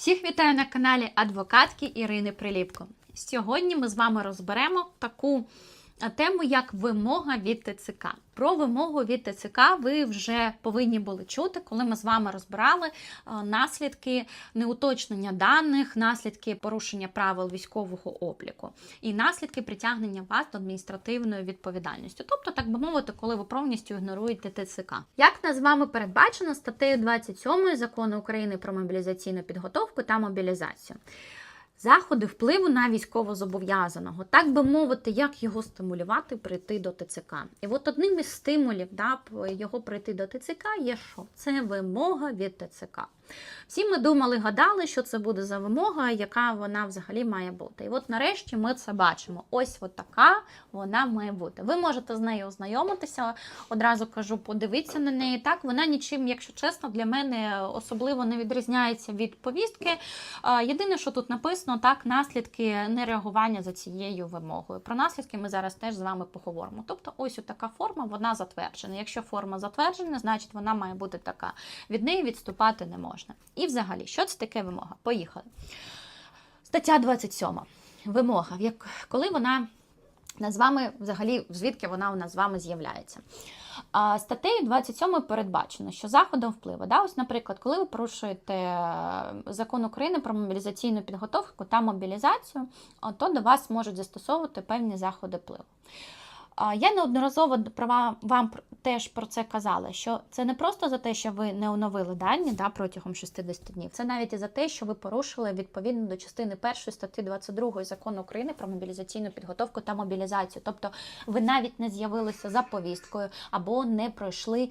Всіх вітаю на каналі адвокатки Ірини Приліпко. Сьогодні ми з вами розберемо таку тему, як вимога від ТЦК. Про вимогу від ТЦК ви вже повинні були чути, коли ми з вами розбирали е, наслідки неуточнення даних, наслідки порушення правил військового обліку і наслідки притягнення вас до адміністративної відповідальності. Тобто, так би мовити, коли ви повністю ігноруєте ТЦК. Як нас з вами передбачено статтею 27 закону України про мобілізаційну підготовку та мобілізацію. Заходи впливу на військовозобов'язаного, так би мовити, як його стимулювати прийти до ТЦК. І от одним із стимулів да, його прийти до ТЦК є що? Це вимога від ТЦК. Всі ми думали, гадали, що це буде за вимога, яка вона взагалі має бути. І от нарешті ми це бачимо. Ось от така вона має бути. Ви можете з нею ознайомитися. Одразу кажу, подивіться на неї. Так, вона нічим, якщо чесно, для мене особливо не відрізняється від повістки. Єдине, що тут написано, так, наслідки нереагування за цією вимогою. Про наслідки ми зараз теж з вами поговоримо. Тобто, ось така форма, вона затверджена. Якщо форма затверджена, значить вона має бути така. Від неї відступати не можна. І взагалі, що це таке вимога? Поїхали. Стаття 27. Вимога. Коли вона з вами, взагалі, звідки вона у нас з вами з'являється? А, Статтею 27 передбачено, що заходом впливу, да, ось, наприклад, коли ви порушуєте е, закон України про мобілізаційну підготовку та мобілізацію, то до вас можуть застосовувати певні заходи впливу. Я неодноразово вам теж про це казала, що це не просто за те, що ви не оновили дані да, протягом 60 днів, це навіть і за те, що ви порушили відповідно до частини 1 статті 22 закону України про мобілізаційну підготовку та мобілізацію. Тобто ви навіть не з'явилися за повісткою або не пройшли е,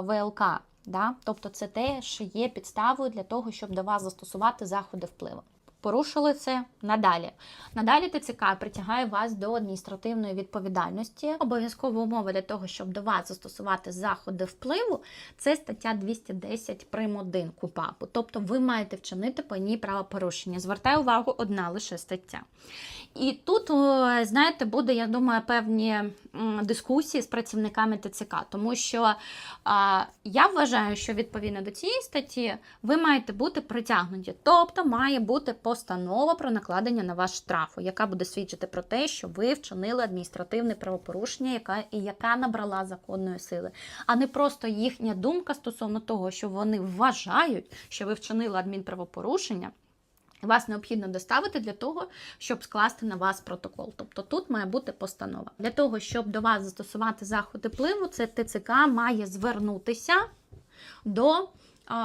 ВЛК. Да? Тобто це теж є підставою для того, щоб до вас застосувати заходи впливу. Порушили це надалі. Надалі ТЦК притягає вас до адміністративної відповідальності. Обов'язкова умова для того, щоб до вас застосувати заходи впливу, це стаття 210 прим. 1 КУПАПу. Тобто ви маєте вчинити по ній правопорушення. Звертаю увагу, одна лише стаття. І тут, знаєте, буде, я думаю, певні дискусії з працівниками ТЦК, тому що а, я вважаю, що відповідно до цієї статті ви маєте бути притягнуті, тобто має бути постанова про накладення на вас штрафу, яка буде свідчити про те, що ви вчинили адміністративне правопорушення, яка і яка набрала законної сили, а не просто їхня думка стосовно того, що вони вважають, що ви вчинили адмінправопорушення. Вас необхідно доставити для того, щоб скласти на вас протокол. Тобто тут має бути постанова. Для того, щоб до вас застосувати заходи впливу, це ТЦК має звернутися до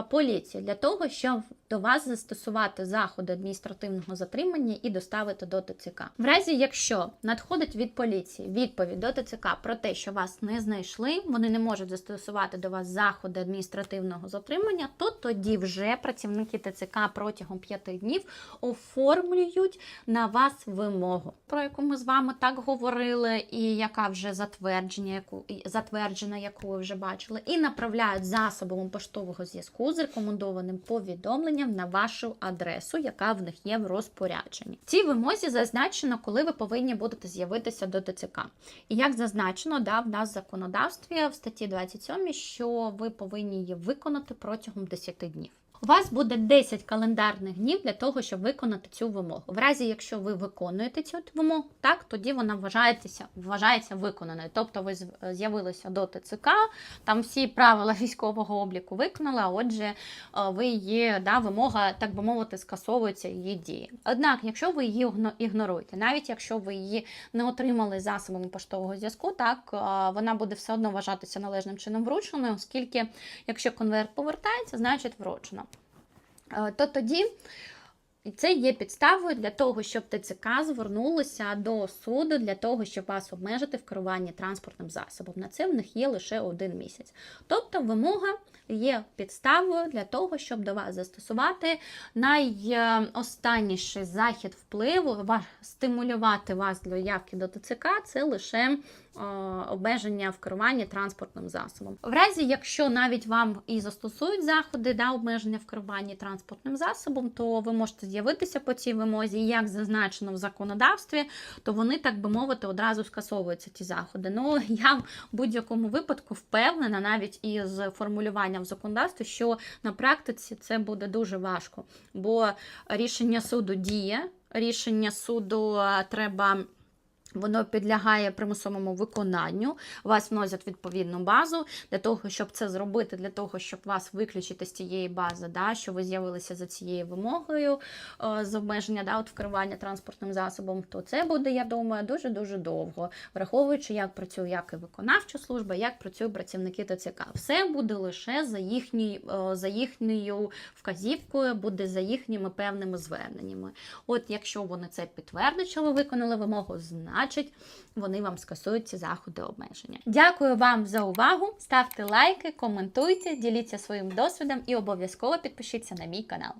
поліції для того, щоб до вас застосувати заходи адміністративного затримання і доставити до ТЦК. В разі, якщо надходить від поліції відповідь до ТЦК про те, що вас не знайшли, вони не можуть застосувати до вас заходи адміністративного затримання, то тоді вже працівники ТЦК протягом п'яти днів оформлюють на вас вимогу, про яку ми з вами так говорили, і яка вже затвердження, яку затверджена, яку ви вже бачили, і направляють засобом поштового зв'язку з рекомендованим повідомленням на вашу адресу, яка в них є в розпорядженні. В цій вимозі зазначено, коли ви повинні будете з'явитися до ТЦК. І як зазначено, да, в нас в законодавстві в статті 27, що ви повинні її виконати протягом 10 днів. У вас буде 10 календарних днів для того, щоб виконати цю вимогу. В разі, якщо ви виконуєте цю вимогу, так тоді вона вважається, вважається виконаною. Тобто ви з'явилися до ТЦК, там всі правила військового обліку виконали, а отже, е, ви її да, вимога, так би мовити, скасовується її дії. Однак, якщо ви її ігноруєте, навіть якщо ви її не отримали засобами поштового зв'язку, так е, вона буде все одно вважатися належним чином врученою, оскільки якщо конверт повертається, значить вручено. Е, То тоді це є підставою для того, щоб ТЦК звернулося до суду для того, щоб вас обмежити в керуванні транспортним засобом. На це в них є лише один місяць. Тобто вимога є підставою для того, щоб до вас застосувати найостанніший захід впливу, стимулювати вас для явки до ТЦК, це лише обмеження в керуванні транспортним засобом. В разі, якщо навіть вам і застосують заходи да, обмеження в керуванні транспортним засобом, то ви можете з'явитися по цій вимозі, як зазначено в законодавстві, то вони, так би мовити, одразу скасовуються ті заходи. Ну я в будь-якому випадку впевнена, навіть із формулюванням в законодавстві, що на практиці це буде дуже важко, бо рішення суду діє, рішення суду е, треба. Воно підлягає примусовому виконанню. Вас вносять відповідну базу для того, щоб це зробити, для того, щоб вас виключити з цієї бази, да, що ви з'явилися за цією вимогою е, з обмеження да, от вкривання транспортним засобом, то це буде, я думаю, дуже дуже довго, враховуючи, як працює як і виконавча служба, як працюють працівники ТЦК. Все буде лише за їхній, е, за їхньою вказівкою, буде за їхніми певними зверненнями. От якщо вони це підтвердять, що ви виконали вимогу, значить вони вам скасують ці заходи обмеження. Дякую вам за увагу. Ставте лайки, коментуйте, діліться своїм досвідом і обов'язково підпишіться на мій канал.